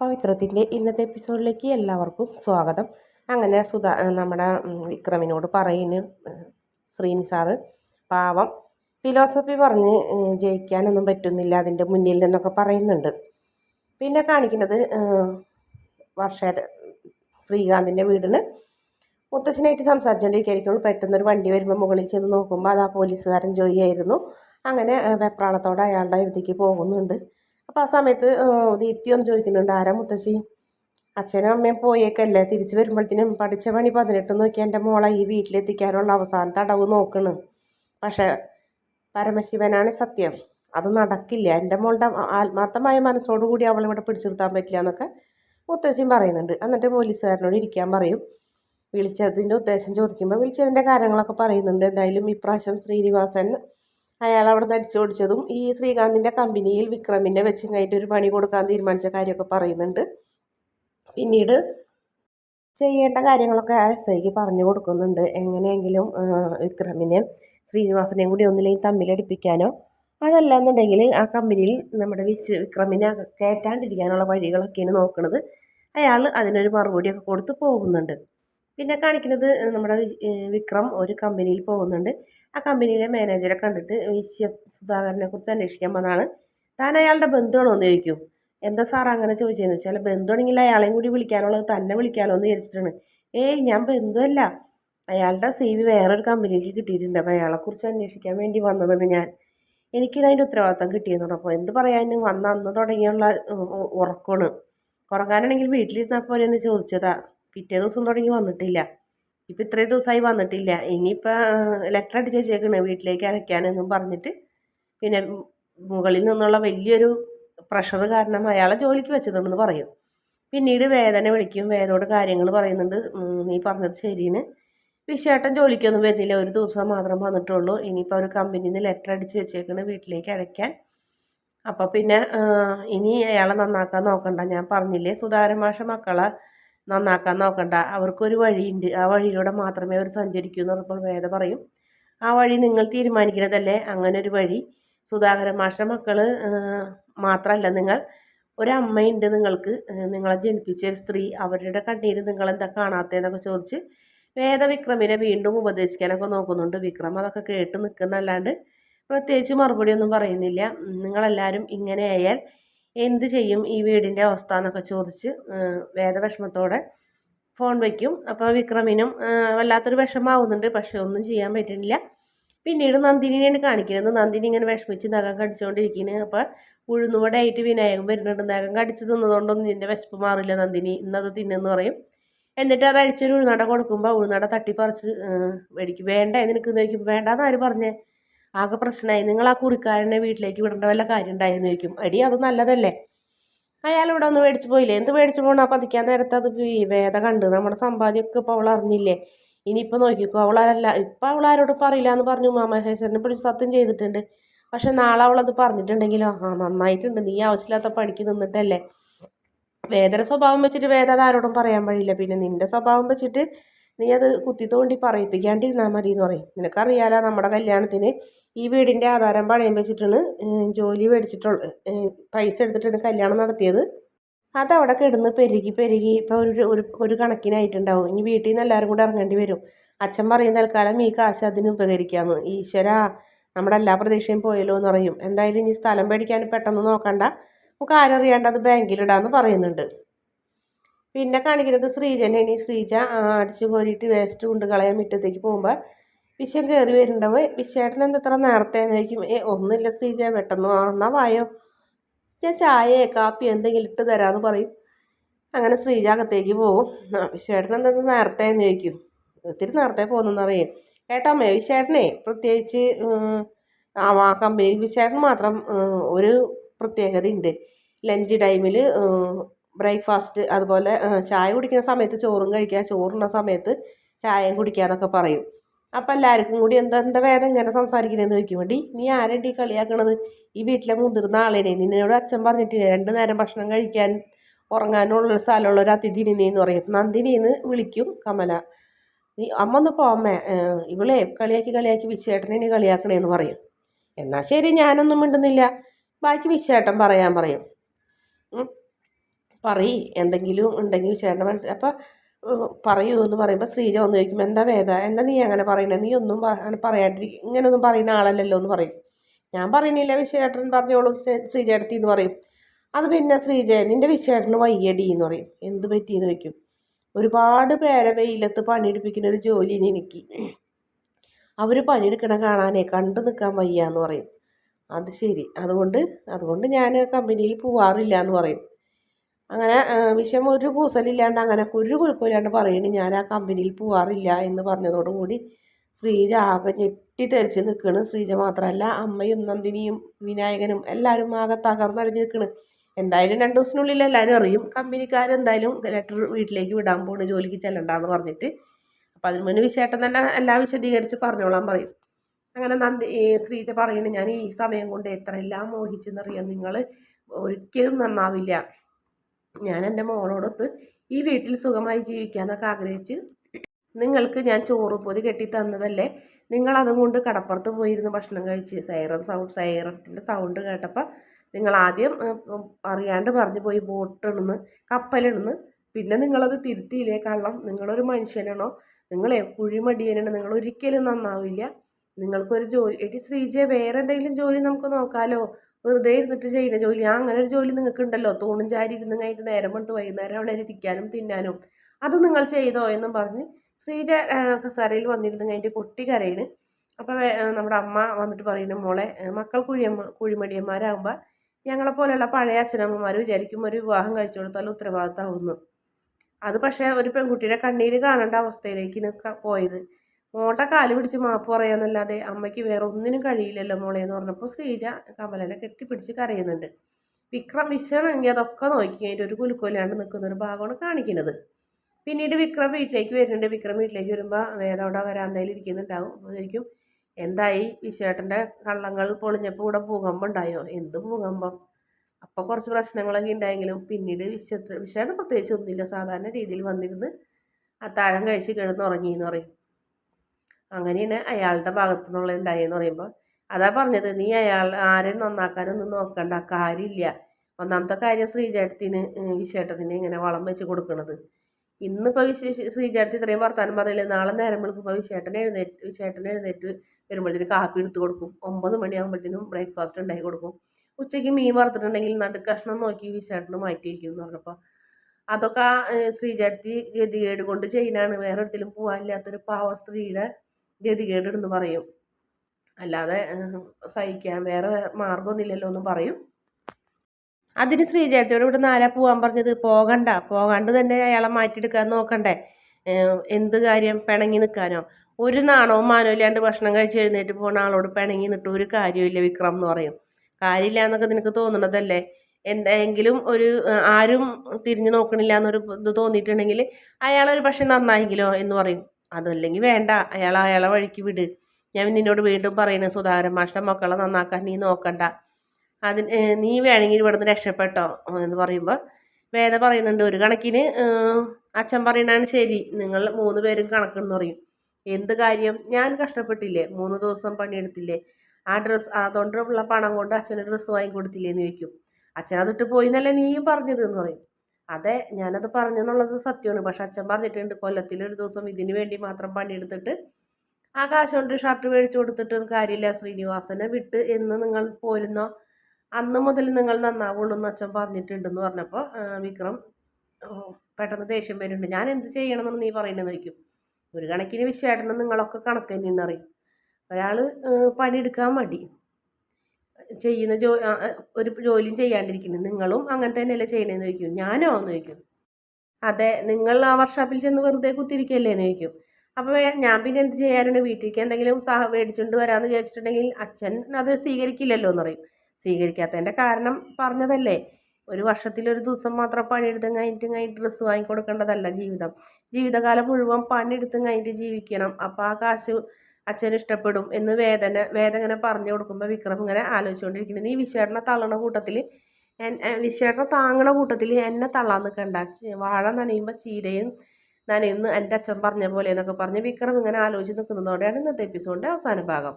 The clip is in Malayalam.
പവിത്രത്തിന്റെ ഇന്നത്തെ എപ്പിസോഡിലേക്ക് എല്ലാവർക്കും സ്വാഗതം. അങ്ങനെ സുധാ നമ്മുടെ വിക്രമിനോട് പറയുന്നു ശ്രീനി സാറ്. പാവം. ഫിലോസഫി പറഞ്ഞ് ജയിക്കാനൊന്നും പറ്റുന്നില്ല അതിന്റെ മുന്നിൽ നിന്നൊക്കെ പറയുന്നുണ്ട്. പിന്നെ കാണിക്കുന്നത് വർഷ ശ്രീകാന്തിന്റെ വീടിന് മുത്തശ്ശനായിട്ട് സംസാരിച്ചുകൊണ്ടിരിക്കുകയായിരിക്കും പെട്ടെന്നൊരു വണ്ടി വരുമ്പോൾ മുകളിൽ ചെന്ന് നോക്കുമ്പോൾ അത് ആ പോലീസുകാരൻ ജോയി ആയിരുന്നു അങ്ങനെ വെപ്രാളത്തോടെ അയാളുടെ അടുത്തേക്ക് പോകുന്നുണ്ട്. അപ്പോൾ ആ സമയത്ത് ദീപ്തി ഒന്ന് ചോദിക്കുന്നുണ്ട് ആരാ മുത്തശ്ശി? അച്ഛനും അമ്മയും പോയേക്കല്ലേ. തിരിച്ചു വരുമ്പോഴത്തേനും പഠിച്ച പണി പതിനെട്ട് നോക്കി എന്റെ മോളെ ഈ വീട്ടിലെത്തിക്കാനുള്ള അവസാനത്തെ അടവ് നോക്കണ്. പക്ഷേ പരമശിവനാണ് സത്യം. അത് നടക്കില്ല. എന്റെ മോളുടെ ആത്മാർത്ഥമായ മനസ്സോടുകൂടി അവളിവിടെ പിടിച്ചു നിർത്താൻ പറ്റില്ല എന്നൊക്കെ മുത്തശ്ശിയും പറയുന്നുണ്ട്. എന്നിട്ട് പോലീസുകാരനോട് ഇരിക്കാൻ പറയും. വിളിച്ചതിന്റെ ഉദ്ദേശം ചോദിക്കുമ്പോൾ വിളിച്ചതിന്റെ കാര്യങ്ങളൊക്കെ പറയുന്നുണ്ട്. എന്തായാലും ഇപ്രാവശ്യം ശ്രീനിവാസൻ അയാൾ അവിടെ നിന്ന് അടിച്ചോടിച്ചതും ഈ ശ്രീകാന്തിന്റെ കമ്പനിയിൽ വിക്രമിനെ വെച്ച് കഴിഞ്ഞിട്ട് ഒരു പണി കൊടുക്കാൻ തീരുമാനിച്ച കാര്യമൊക്കെ പറയുന്നുണ്ട്. പിന്നീട് ചെയ്യേണ്ട കാര്യങ്ങളൊക്കെ ആ എസ് ഐക്ക് പറഞ്ഞു കൊടുക്കുന്നുണ്ട്. എങ്ങനെയെങ്കിലും വിക്രമിനെ ശ്രീനിവാസനെയും കൂടി ഒന്നിലേയും തമ്മിലടിപ്പിക്കാനോ അതല്ല എന്നുണ്ടെങ്കിൽ ആ കമ്പനിയിൽ നമ്മുടെ വിച്ച് വിക്രമിനെ കയറ്റാണ്ടിരിക്കാനുള്ള വഴികളൊക്കെയാണ് നോക്കുന്നത് അയാൾ അതിനൊരു മറുപടിയൊക്കെ കൊടുത്ത് പോകുന്നുണ്ട്. പിന്നെ കാണിക്കുന്നത് നമ്മുടെ വിക്രം ഒരു കമ്പനിയിൽ പോകുന്നുണ്ട്. ആ കമ്പനിയിലെ മാനേജറെ കണ്ടിട്ട് വിശ്വ സുധാകരനെ കുറിച്ച് അന്വേഷിക്കാൻ വന്നതാണ് താൻ അയാളുടെ ബന്ധുവാണോ എന്ന് ചോദിക്കും. എന്താ സാർ അങ്ങനെ ചോദിച്ചതെന്ന് വെച്ചാൽ ബന്ധുവാണെങ്കിൽ അയാളെയും കൂടി വിളിക്കാനുള്ളത് തന്നെ വിളിക്കാമല്ലോ എന്ന് വിചാരിച്ചിട്ടാണ്. ഏയ് ഞാൻ ബന്ധുവല്ല. അയാളുടെ സി വി വേറൊരു കമ്പനിയിലേക്ക് കിട്ടിയിട്ടുണ്ട്. അപ്പോൾ അയാളെക്കുറിച്ച് അന്വേഷിക്കാൻ വേണ്ടി വന്നതാണ് ഞാൻ. എനിക്ക് അതിന്റെ ഉത്തരവാദിത്തം കിട്ടിയെന്ന് പറഞ്ഞപ്പോൾ എന്ത് പറയാനും വന്ന അന്ന് തുടങ്ങിയുള്ള ഉറക്കമാണ് ഉറങ്ങാനാണെങ്കിൽ വീട്ടിലിരുന്നാൽ പോലെ എന്ന് ചോദിച്ചതാ. പിറ്റേ ദിവസം തുടങ്ങി വന്നിട്ടില്ല. ഇപ്പം ഇത്രയും ദിവസമായി വന്നിട്ടില്ല. ഇനിയിപ്പോൾ ലെറ്റർ അടിച്ച് വെച്ചേക്കണ് വീട്ടിലേക്ക് അയക്കാനെന്നും പറഞ്ഞിട്ട്. പിന്നെ മുകളിൽ നിന്നുള്ള വലിയൊരു പ്രഷർ കാരണം അയാളെ ജോലിക്ക് വെച്ചതുണ്ടെന്ന് പറയും. പിന്നീട് വേദന വിളിക്കും വേദനോട് കാര്യങ്ങൾ പറയുന്നുണ്ട്. നീ പറഞ്ഞത് ശരിയാണ് വിശേട്ടൻ ജോലിക്കൊന്നും വരുന്നില്ല. ഒരു ദിവസം മാത്രം വന്നിട്ടുള്ളൂ. ഇനിയിപ്പോൾ ഒരു കമ്പനിയിൽ നിന്ന് ലെറ്റർ അടിച്ച് വെച്ചേക്കണ് വീട്ടിലേക്ക് അടയ്ക്കാൻ അപ്പോൾ പിന്നെ ഇനി അയാളെ നന്നാക്കാൻ നോക്കണ്ട. ഞാൻ പറഞ്ഞില്ലേ സുധാരൻ മാഷ മക്കളെ നന്നാക്കാൻ നോക്കണ്ട. അവർക്കൊരു വഴിയുണ്ട്. ആ വഴിയിലൂടെ മാത്രമേ അവർ സഞ്ചരിക്കൂ എന്ന് പറഞ്ഞപ്പോൾ വേദ പറയും. ആ വഴി നിങ്ങൾ തീരുമാനിക്കുന്നതല്ലേ? അങ്ങനെ ഒരു വഴി. സുധാകരൻ മാഷ മക്കൾ മാത്രമല്ല നിങ്ങൾ. ഒരമ്മയുണ്ട് നിങ്ങൾക്ക്. നിങ്ങളെ ജനിപ്പിച്ച ഒരു സ്ത്രീ. അവരുടെ കണ്ണീര് നിങ്ങളെന്താ കാണാത്തതെന്നൊക്കെ ചോദിച്ച് വേദവിക്രമിനെ വീണ്ടും ഉപദേശിക്കാനൊക്കെ നോക്കുന്നുണ്ട്. വിക്രം അതൊക്കെ കേട്ട് നിൽക്കുന്നല്ലാണ്ട് പ്രത്യേകിച്ച് മറുപടിയൊന്നും പറയുന്നില്ല. നിങ്ങളെല്ലാവരും ഇങ്ങനെ ആയാൽ എന്ത് ചെയ്യും ഈ വീടിന്റെ അവസ്ഥ എന്നൊക്കെ ചോദിച്ച് വേദവിഷമത്തോടെ ഫോൺ വയ്ക്കും അപ്പോൾ വിക്രമിനും വല്ലാത്തൊരു വിഷമാവുന്നുണ്ട് പക്ഷേ ഒന്നും ചെയ്യാൻ പറ്റുന്നില്ല. പിന്നീട് നന്ദിനിയാണ് കാണിക്കുന്നത്. നന്ദിനി ഇങ്ങനെ വിഷമിച്ച് നഖം കടിച്ചുകൊണ്ടിരിക്കുന്നത് അപ്പോൾ ഉഴുന്നുവടായിട്ട് വിനായകൻ വരുന്നുണ്ട്. നഖം കടിച്ച് തിന്നതുകൊണ്ടൊന്നും നിന്റെ വിശപ്പ് മാറില്ല നന്ദിനി. ഇന്നത് തിന്നെന്ന് പറയും. എന്നിട്ട് അത് അഴിച്ചൊരു ഉഴുന്നട കൊടുക്കുമ്പോൾ ഉഴുന്നട തട്ടിപ്പറിച്ച് മേടിക്കും. വേണ്ട നിനക്ക് ചോദിക്കുമ്പോൾ വേണ്ടാന്ന് ആര് പറഞ്ഞേ? ആകെ പ്രശ്നമായി നിങ്ങൾ ആ കുറിക്കാരനെ വീട്ടിലേക്ക് വിടേണ്ട വല്ല കാര്യം ഉണ്ടായെന്ന് ചോദിക്കും. അടി അത് നല്ലതല്ലേ? അയാൾ ഇവിടെ ഒന്ന് മേടിച്ചു പോയില്ലേ? എന്ത് മേടിച്ചു പോകണം അപ്പം അതിക്കാൻ നേരത്തെ അത് വേദ കണ്ട് നമ്മുടെ സമ്പാദ്യമൊക്കെ ഇപ്പോൾ അവൾ അറിഞ്ഞില്ലേ? ഇനിയിപ്പോൾ നോക്കിക്കോ. അവളല്ല ഇപ്പം അവൾ പറയില്ല എന്ന് പറഞ്ഞു മാമഹേശ്വരനെ പിടിച്ച് സത്യം ചെയ്തിട്ടുണ്ട്. പക്ഷെ നാളെ അവളത് പറഞ്ഞിട്ടുണ്ടെങ്കിലോ? ആ നന്നായിട്ടുണ്ട്. നീ ആവശ്യമില്ലാത്ത പണിക്ക് നിന്നിട്ടല്ലേ? വേദന സ്വഭാവം വെച്ചിട്ട് വേദ ആരോടും പറയാൻ വഴിയില്ല. പിന്നെ നിന്റെ സ്വഭാവം വെച്ചിട്ട് നീ അത് കുത്തി തോണ്ടി പറയിപ്പിക്കാണ്ടിരുന്നാൽ മതി എന്ന് പറയും. നിനക്കറിയാലോ നമ്മുടെ കല്യാണത്തിന് ഈ വീടിന്റെ ആധാരം പണയം വെച്ചിട്ടാണ് ജോലി മേടിച്ചിട്ടുള്ള പൈസ എടുത്തിട്ടാണ് കല്യാണം നടത്തിയത്. അതവിടെ കിടന്ന് പെരുകി പെരുകി ഇപ്പോൾ ഒരു ഒരു കണക്കിനായിട്ടുണ്ടാവും. ഇനി വീട്ടിൽ നിന്ന് എല്ലാവരും കൂടെ ഇറങ്ങേണ്ടി വരും. അച്ഛൻ പറയും തൽക്കാലം ഈ കാശ് അതിന് ഉപകരിക്കാമെന്ന് ഈശ്വര നമ്മുടെ എല്ലാ പ്രതീക്ഷയും പോയല്ലോ എന്ന് പറയും. എന്തായാലും ഇനി സ്ഥലം മേടിക്കാൻ പെട്ടെന്ന് നോക്കണ്ട. നമുക്ക് ആരറിയാണ്ട് അത് ബാങ്കിലിടാന്ന് പറയുന്നുണ്ട്. പിന്നെ കാണിക്കുന്നത് ശ്രീജനെയാണ് ഈ ശ്രീജ അടിച്ചു കോരിയിട്ട് വേസ്റ്റ് കൊണ്ട് കളയാൻ മുറ്റത്തേക്ക് പോകുമ്പോൾ വിഷം കയറി വരുന്നുണ്ടാവും. വിശേട്ടൻ എന്തത്ര നേരത്തെ ചോദിക്കും ഏ ഒന്നുമില്ല ശ്രീജ പെട്ടെന്ന് എന്നാൽ വായോ? ഞാൻ ചായ കാപ്പി എന്തെങ്കിലും ഇട്ട് തരാമെന്ന് പറയും. അങ്ങനെ ശ്രീജ അകത്തേക്ക് പോകും ആ വിശ്വേട്ടൻ എന്തെന്ന് നേരത്തെ ചോദിക്കും ഒത്തിരി നേരത്തെ പോകുന്നറിയും. മേ വിശ്വേട്ടനെ പ്രത്യേകിച്ച് ആ കമ്പനിയിൽ വിശ്വേട്ടൻ മാത്രം ഒരു പ്രത്യേകതയുണ്ട്. ലഞ്ച് ടൈമിൽ ബ്രേക്ക്ഫാസ്റ്റ് അതുപോലെ ചായ കുടിക്കുന്ന സമയത്ത് ചോറും കഴിക്കുക ചോറുള്ള സമയത്ത് ചായയും കുടിക്കുക എന്നൊക്കെ പറയും. അപ്പം എല്ലാവർക്കും കൂടി എന്താ എന്താ വേദം ഇങ്ങനെ സംസാരിക്കുന്നതെന്ന് ചോദിക്കും വേണ്ടി നീ ആരണ്ടി കളിയാക്കണത്? ഈ വീട്ടിലെ മുതിർന്ന ആളേനെ നിന്നോട് അച്ഛൻ പറഞ്ഞിട്ട് രണ്ട് നേരം ഭക്ഷണം കഴിക്കാൻ ഉറങ്ങാനുള്ള സ്ഥലമുള്ള ഒരു അതിഥി എന്ന് പറയും. നന്ദിനിന്ന് വിളിക്കും കമല. നീ അമ്മ ഒന്ന് പോമ്മേ ഇവളെ കളിയാക്കി കളിയാക്കി വിശ്വേട്ടനെ കളിയാക്കണേന്ന് പറയും. എന്നാൽ ശരി ഞാനൊന്നും മിണ്ടുന്നില്ല. ബാക്കി വിശ്വേട്ടൻ പറയാൻ പറയും. പറയ് എന്തെങ്കിലും ഉണ്ടെങ്കിൽ ചേട്ടന്റെ മനസ്സിൽ അപ്പോൾ പറയൂ എന്ന് പറയുമ്പോൾ ശ്രീജ വന്ന് ചോദിക്കും എന്താ വേദ? എന്താ നീ അങ്ങനെ പറയണേ നീ ഒന്നും അങ്ങനെ പറയാണ്ടിരിക്കും ഇങ്ങനെയൊന്നും പറയുന്ന ആളല്ലല്ലോ എന്ന് പറയും. ഞാൻ പറയണില്ല വിശേഷേട്ടൻ പറഞ്ഞോളും എടുത്തി എന്ന് പറയും. അത് പിന്നെ ശ്രീജ നിന്റെ വിശേഷന് വയ്യടി എന്ന് പറയും. എന്ത് പറ്റിയെന്ന് വയ്ക്കും ഒരുപാട് പേരെ വെയിലത്ത് പണിയെടുപ്പിക്കുന്ന ഒരു ജോലിന് എനിക്ക്. അവർ പണിയെടുക്കണ കാണാനേ കണ്ടു നിൽക്കാൻ വയ്യ എന്ന് പറയും. അത് ശരി. അതുകൊണ്ട് അതുകൊണ്ട് ഞാൻ കമ്പനിയിൽ പോവാറില്ല എന്ന് പറയും. അങ്ങനെ വിഷയം ഒരു കൂസലില്ലാണ്ട് അങ്ങനെ ഒരു കുഴപ്പമില്ലാണ്ട് പറയണു ഞാൻ ആ കമ്പനിയിൽ പോവാറില്ല എന്ന് പറഞ്ഞതോടുകൂടി ശ്രീജ ആകെ ഞെട്ടിത്തെറിച്ച് നിൽക്കണ് ശ്രീജ മാത്രമല്ല അമ്മയും നന്ദിനിയും വിനായകനും എല്ലാവരും ആകെ തകർന്നടിഞ്ഞ് നിൽക്കണ് എന്തായാലും രണ്ട് ദിവസത്തിനുള്ളിൽ എല്ലാവരും അറിയും കമ്പനിക്കാരെന്തായാലും ലെറ്റർ വീട്ടിലേക്ക് വിടാൻ പോണ് ജോലിക്ക് ചെല്ലണ്ടെന്ന് പറഞ്ഞിട്ട്. അപ്പം അതിന് മുന്നേ വിശേഷം തന്നെ എല്ലാം വിശദീകരിച്ച് പറഞ്ഞോളാൻ പറയും. അങ്ങനെ നന്ദി ശ്രീജ പറയുന്നത് ഞാൻ ഈ സമയം കൊണ്ട് എത്രയെല്ലാം മോഹിച്ചെന്നറിയാം? നിങ്ങൾ ഒരിക്കലും നന്നാവില്ല. ഞാൻ എന്റെ മോളോടൊത്ത് ഈ വീട്ടിൽ സുഖമായി ജീവിക്കാമെന്നൊക്കെ ആഗ്രഹിച്ച് നിങ്ങൾക്ക് ഞാൻ ചോറ് പൊതി കെട്ടി തന്നതല്ലേ? നിങ്ങൾ അതും കൊണ്ട് കടപ്പുറത്ത് പോയിരുന്ന് ഭക്ഷണം കഴിച്ച്. സൈറൻ സൗണ്ട് സൈറത്തിന്റെ സൗണ്ട് കേട്ടപ്പോൾ നിങ്ങൾ ആദ്യം അറിയാണ്ട് പറഞ്ഞു പോയി ബോട്ടിടുന്ന് കപ്പലിടുന്ന്. പിന്നെ നിങ്ങളത് തിരുത്തിയില്ലേ കള്ളം? നിങ്ങളൊരു മനുഷ്യനാണോ? നിങ്ങളെ കുഴിമടിയനാണ്. നിങ്ങൾ ഒരിക്കലും നന്നാവില്ല. നിങ്ങൾക്കൊരു ജോലി എടി ശ്രീജയെ വേറെ എന്തെങ്കിലും ജോലി നമുക്ക് നോക്കാലോ? വെറുതെ ഇരുന്നിട്ട് ചെയ്യുന്ന ജോലി. അങ്ങനെ ഒരു ജോലി നിങ്ങൾക്ക് ഉണ്ടല്ലോ തൂണും ചാരി ഇരുന്ന് കഴിഞ്ഞിട്ട് നേരം എടുത്ത് വൈകുന്നേരം അവിടെ ഇരിക്കാനും തിന്നാനും. അത് നിങ്ങൾ ചെയ്തോ എന്നും പറഞ്ഞ് ശ്രീജ കസാരയിൽ വന്നിരുന്ന് കഴിഞ്ഞിട്ട് പൊട്ടി കരയാണ്. അപ്പോൾ നമ്മുടെ അമ്മ വന്നിട്ട് പറയുന്നു മോളെ മക്കൾ കുഴിയമ്മ കുഴിമടിയന്മാരാകുമ്പോൾ ഞങ്ങളെപ്പോലെയുള്ള പഴയ അച്ഛനമ്മമാർ വിചാരിക്കും ഒരു വിവാഹം കഴിച്ചു കൊടുത്താൽ ഉത്തരവാദിത്തമാവുന്നു. അത് പക്ഷേ ഒരു പെൺകുട്ടിയുടെ കണ്ണീര് കാണേണ്ട അവസ്ഥയിലേക്ക് പോയത്. മോളുടെ കാൽ പിടിച്ച് മാപ്പ് പറയാന്നല്ലാതെ അമ്മയ്ക്ക് വേറെ ഒന്നിനും കഴിയില്ലല്ലോ മോളെ എന്ന് പറഞ്ഞപ്പോൾ ശ്രീജ കമലനെ കെട്ടിപ്പിടിച്ച് കരയുന്നുണ്ട്. വിക്രം വിശ്വനെങ്കിൽ അതൊക്കെ നോക്കി അതിന്റെ ഒരു കുലുക്കൊല്ലാണ്ട് നിൽക്കുന്ന ഒരു ഭാഗമാണ് കാണിക്കുന്നത്. പിന്നീട് വിക്രം വീട്ടിലേക്ക് വരുന്നുണ്ട്. വിക്രം വീട്ടിലേക്ക് വരുമ്പോൾ വേദ അവിടെ വരാന്തയിൽ ഇരിക്കുന്നുണ്ടാവും. ചോദിക്കും എന്തായി? വിശ്വേട്ടന്റെ കള്ളങ്ങൾ പൊളിഞ്ഞപ്പോൾ ഇവിടെ ഭൂകമ്പം ഉണ്ടായോ? എന്ത് ഭൂകമ്പം? അപ്പോൾ കുറച്ച് പ്രശ്നങ്ങളൊക്കെ ഉണ്ടായെങ്കിലും പിന്നീട് വിശ്വ വിശ്വേട്ടൻ പ്രത്യേകിച്ച് ഒന്നുമില്ല. സാധാരണ രീതിയിൽ വന്നിരുന്ന് അത്താഴം കഴിച്ച് കിടന്നുറങ്ങി എന്ന് പറയും. അങ്ങനെയാണ് അയാളുടെ ഭാഗത്തു നിന്നുള്ള ഉണ്ടായെന്ന് പറയുമ്പോൾ അതാ പറഞ്ഞത് നീ അയാൾ ആരെയും നന്നാക്കാനൊന്നും നോക്കണ്ട കാര്യമില്ല. ഒന്നാമത്തെ കാര്യം ശ്രീചേട്ടത്തിന് വിശേഷത്തിന് ഇങ്ങനെ വളം വെച്ച് കൊടുക്കണത്. ഇന്നിപ്പോൾ വിശേഷ ശ്രീചേട്ടത്തി ഇത്രയും വർത്താനം പറയില്ല നാളെ നേരം വിളിക്കുമ്പോൾ വിശേട്ടൻ എഴുന്നേറ്റ് വിശേട്ടൻ എഴുന്നേറ്റ് വരുമ്പോഴത്തേക്ക് കാപ്പി എടുത്ത് കൊടുക്കും. ഒമ്പത് മണിയാകുമ്പോഴത്തേനും ബ്രേക്ക്ഫാസ്റ്റ് ഉണ്ടാക്കി കൊടുക്കും. ഉച്ചയ്ക്ക് മീൻ വറുത്തിട്ടുണ്ടെങ്കിൽ നടു കഷ്ണം നോക്കി വിശേട്ടന് മാറ്റി വയ്ക്കും എന്ന് പറഞ്ഞപ്പോൾ അതൊക്കെ ശ്രീചേട്ടത്തി ഗതികേട് കൊണ്ട് ചെയ്യുന്നതാണ് വേറെ ഒരിടത്തിലും പോകാനില്ലാത്തൊരു പാവ സ്ത്രീയുടെ ഗതികേട് എന്ന് പറയും. അല്ലാതെ സഹിക്കാൻ വേറെ മാർഗമൊന്നുമില്ലല്ലോ എന്ന് പറയും. അതിന് ശ്രീജയത്തോട് ഇവിടെ നാലാ പോകാൻ പറഞ്ഞത്? പോകണ്ട. പോകാണ്ട് തന്നെ അയാളെ മാറ്റിയെടുക്കാൻ നോക്കണ്ടേ. എന്ത് കാര്യം? പിണങ്ങി നിൽക്കാനോ? ഒരു നാണവും മാനോ ഇല്ലാണ്ട് ഭക്ഷണം കഴിച്ച് എഴുന്നേറ്റ് പോണ ആളോട് പിണങ്ങി നിട്ട് ഒരു കാര്യമില്ല വിക്രം എന്ന് പറയും. കാര്യമില്ല എന്നൊക്കെ നിനക്ക് തോന്നണതല്ലേ? എന്തെങ്കിലും ഒരു ആരും തിരിഞ്ഞു നോക്കണില്ല എന്നൊരു ഇത് തോന്നിയിട്ടുണ്ടെങ്കിൽ അയാളൊരു പക്ഷെ നന്നായെങ്കിലോ എന്ന് പറയും. അതല്ലെങ്കിൽ വേണ്ട അയാൾ അയാളെ വഴിക്ക് വിട്. ഞാൻ നിന്നോട് വീണ്ടും പറയുന്നത് സുധാകരൻ മാഷ്ട മക്കളെ നന്നാക്കാൻ നീ നോക്കണ്ട. അതിന് നീ വേണമെങ്കിൽ ഇവിടുന്ന് രക്ഷപ്പെട്ടോ എന്ന് പറയുമ്പോൾ വേദ പറയുന്നുണ്ട് ഒരു കണക്കിന് അച്ഛൻ പറയണാണ് ശരി നിങ്ങൾ മൂന്ന് പേരും കണക്കെന്ന് പറയും. എന്ത് കാര്യം? ഞാൻ കഷ്ടപ്പെട്ടില്ലേ? മൂന്ന് ദിവസം പണിയെടുത്തില്ലേ? ആ ഡ്രസ്സ് അതുകൊണ്ടുള്ള പണം കൊണ്ട് അച്ഛന് ഡ്രസ്സ് വാങ്ങിക്കൊടുത്തില്ലേ എന്ന് ചോദിക്കും. അച്ഛൻ അതിട്ട് പോയി എന്നല്ലേ നീയും പറഞ്ഞത് എന്ന് പറയും. അതെ ഞാനത് പറഞ്ഞു എന്നുള്ളത് സത്യമാണ്. പക്ഷെ അച്ഛൻ പറഞ്ഞിട്ടുണ്ട് കൊല്ലത്തിൽ ഒരു ദിവസം ഇതിന് വേണ്ടി മാത്രം പണിയെടുത്തിട്ട് ആ കാശ് കൊണ്ട് ഷർട്ട് മേടിച്ചു കൊടുത്തിട്ട് കാര്യമില്ല ശ്രീനിവാസനെ വിട്ട് എന്ന് നിങ്ങൾ പോരുന്ന? അന്ന് മുതൽ നിങ്ങൾ നന്നാവുള്ളൂ എന്ന് അച്ഛൻ പറഞ്ഞിട്ടുണ്ടെന്ന് പറഞ്ഞപ്പോൾ വിക്രം പെട്ടെന്ന് ദേഷ്യം വരുന്നുണ്ട്. ഞാൻ എന്ത് ചെയ്യണമെന്ന് നീ പറയണമെന്ന് വയ്ക്കും ഒരു കണക്കിന് വിശ്വാസനം നിങ്ങളൊക്കെ കണക്ക് തന്നെ അറിയും ഒരാൾ പണിയെടുക്കാൻ മടി. ചെയ്യുന്ന ജോ ഒരു ജോലിയും ചെയ്യാണ്ടിരിക്കുന്നത് നിങ്ങളും അങ്ങനെ തന്നെയല്ലേ ചെയ്യണേന്ന് ചോദിക്കും. ഞാനോ എന്ന് ചോദിക്കും. അതെ നിങ്ങൾ ആ വർക്ക്ഷോപ്പിൽ ചെന്ന് വെറുതെ കുത്തിരിക്കല്ലേ എന്ന് ചോദിക്കും. അപ്പോൾ ഞാൻ പിന്നെ എന്ത് ചെയ്യാറുണ്ട് വീട്ടിലേക്ക് എന്തെങ്കിലും സഹ മേടിച്ചുകൊണ്ട് വരാമെന്ന് വിചാരിച്ചിട്ടുണ്ടെങ്കിൽ അച്ഛൻ അത് സ്വീകരിക്കില്ലല്ലോ എന്ന് പറയും. സ്വീകരിക്കാത്തതിന്റെ കാരണം പറഞ്ഞതല്ലേ. ഒരു വർഷത്തിൽ ഒരു ദിവസം മാത്രം പണിയെടുത്തും കഴിഞ്ഞിട്ട് കഴിഞ്ഞിട്ട് ഡ്രസ്സ് വാങ്ങിക്കൊടുക്കേണ്ടതല്ല ജീവിതം. ജീവിതകാലം മുഴുവൻ പണിയെടുത്തും കഴിഞ്ഞിട്ട് ജീവിക്കണം. അപ്പോൾ ആ കാശ് അച്ഛന് ഇഷ്ടപ്പെടും എന്ന് വേദന വേദ ഇങ്ങനെ പറഞ്ഞു കൊടുക്കുമ്പോൾ വിക്രം ഇങ്ങനെ ആലോചിച്ചുകൊണ്ടിരിക്കുന്നത് നീ വിശേഷണ തള്ളണ കൂട്ടത്തിൽ വിശേഷണ താങ്ങണ കൂട്ടത്തിൽ എന്നെ തള്ളാൻ നിൽക്കണ്ട വാഴ നനയുമ്പോൾ ചീരയും നനയുന്നു എന്റെ അച്ഛൻ പറഞ്ഞ പോലെ എന്നൊക്കെ പറഞ്ഞ് വിക്രം ഇങ്ങനെ ആലോചിച്ച് നിൽക്കുന്നതോടെയാണ് ഇന്നത്തെ എപ്പിസോഡിന്റെ അവസാന ഭാഗം.